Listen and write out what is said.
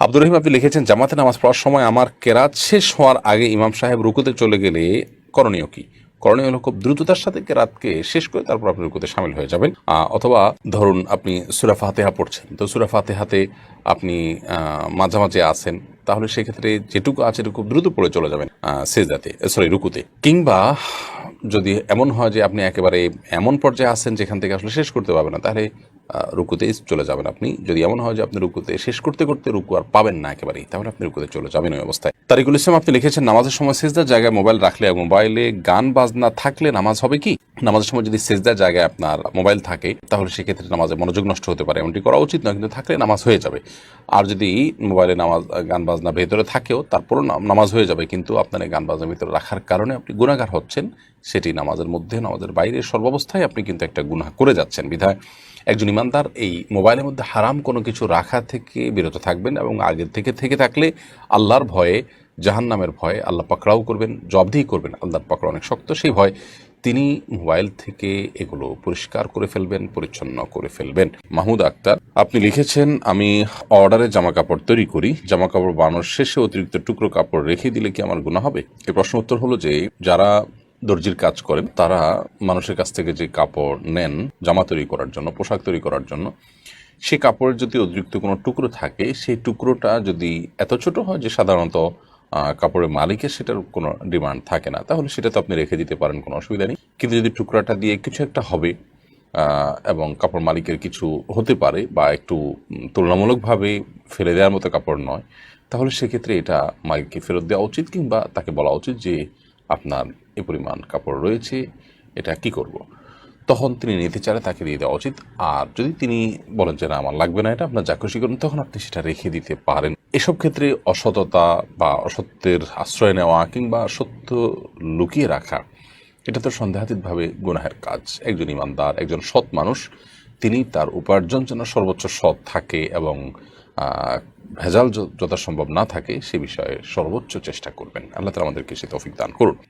আব্দুর রহিম আপনি লিখেছেন জামাতে নামাজ পড়ার সময় আমার কেরাত শেষ হওয়ার আগে ইমাম সাহেব রুকুতে চলে গেলে করণীয় কি? করণীয় হলো খুব দ্রুততার সাথে কেরাতকে শেষ করে তারপর আপনি রুকুতে সামিল হয়ে যাবেন। অথবা ধরুন আপনি সুরা ফাতেহা পড়ছেন তো সুরা ফাতেহাতে আপনি আহ, মাঝামাঝি আছেন তাহলে সেক্ষেত্রে যেটুকু আছে খুব দ্রুত পড়ে চলে যাবেন সেজাতে সরি রুকুতে। কিংবা যদি এমন হয় যে আপনি একেবারে এমন পর্যায়ে আসেন যেখান থেকে আসলে শেষ করতে পারবেন না তাহলে আহ, রুকুতেই চলে যাবেন আপনি। যদি এমন হয় যে আপনি রুকুতে শেষ করতে করতে রুকু আর পাবেন না একেবারেই তাহলে আপনি রুকুতে চলে যাবেন ওই অবস্থায়। তারিকুল ইসলাম আপনি লিখেছেন নামাজের সময় সেজদার জায়গায় মোবাইল রাখলে মোবাইলে গান বাজনা থাকলে নামাজ হবে কি? নামাজের সময় যদি সেজদার জায়গায় আপনার মোবাইল থাকে তাহলে সেক্ষেত্রে নামাজে মনোযোগ নষ্ট হতে পারে। এমনটি করা উচিত নয় কিন্তু থাকলে নামাজ হয়ে যাবে। আর যদি মোবাইলে নামাজ, গান বাজনা ভেতরে থাকেও, তারপরও নামাজ হয়ে যাবে। কিন্তু আপনার এই গান বাজনা ভিতরে রাখার কারণে আপনি গুণাগার হচ্ছেন, সেটি নামাজের মধ্যে, নামাজের বাইরে সর্বাবস্থায় আপনি কিন্তু একটা গুনাহ করে যাচ্ছেন। বিধায় একজন ইমানদার এই মোবাইলের মধ্যে হারাম কোনো কিছু রাখা থেকে বিরত থাকবেন এবং আগের থেকে থেকে থাকলে আল্লাহর ভয়ে, জাহান্নামের ভয়ে আল্লাহ পাকড়াও করবেন জবদিহি করবেন। আল্লাহর পাকড়া অনেক শক্ত, সেই ভয় তিনি মোবাইল থেকে এগুলো পরিষ্কার করে ফেলবেন, পরিচ্ছন্ন করে ফেলবেন। মাহমুদ আক্তার, আপনি লিখেছেন, আমি অর্ডারে জামা কাপড় তৈরি করি। জামা কাপড় বানানোর শেষে অতিরিক্ত টুকরো কাপড় রেখে দিলে কি আমার গুণা হবে? এই প্রশ্ন উত্তর হলো যে, যারা দর্জির কাজ করেন তারা মানুষের কাছ থেকে যে কাপড় নেন, জামা তৈরি করার জন্য, পোশাক তৈরি করার জন্য, সে কাপড়ের যদি অতিরিক্ত কোনো টুকরো থাকে, সেই টুকরোটা যদি এত ছোট হয় যে সাধারণত কাপড়ের মালিকের সেটার কোনো ডিমান্ড থাকে না তাহলে সেটা তো আপনি রেখে দিতে পারেন, কোনো অসুবিধা নেই কিন্তু যদি টুকরাটা দিয়ে কিছু একটা হবে এবং কাপড় মালিকের কিছু হতে পারে বা একটু তুলনামূলকভাবে ফেলে দেওয়ার মতো কাপড় নয়, তাহলে সেক্ষেত্রে এটা মালিককে ফেরত দেওয়া উচিত কিংবা তাকে বলা উচিত যে, আপনার এ পরিমাণ কাপড় রয়েছে, এটা কি করব। তখন তিনি নিতে চাইলে তাকে দিয়ে দেওয়া উচিত। আর যদি তিনি বলেন যে না, আমার লাগবে না এটা, আপনার যা খুশি করুন, তখন আপনি সেটা রেখে দিতে পারেন। এসব ক্ষেত্রে অসততা বা অসত্যের আশ্রয় নেওয়া কিংবা সত্য লুকিয়ে রাখা, এটা তো সন্দেহাতীতভাবে গুনাহের কাজ। একজন ইমানদার, একজন সৎ মানুষ, তিনি তার উপার্জন যেন সর্বোচ্চ সৎ থাকে এবং ভেজাল যথাসম্ভব না থাকে, সে বিষয়ে সর্বোচ্চ চেষ্টা করবেন। আল্লাহ তালা আমাদেরকে সে তৌফিক দান করুন।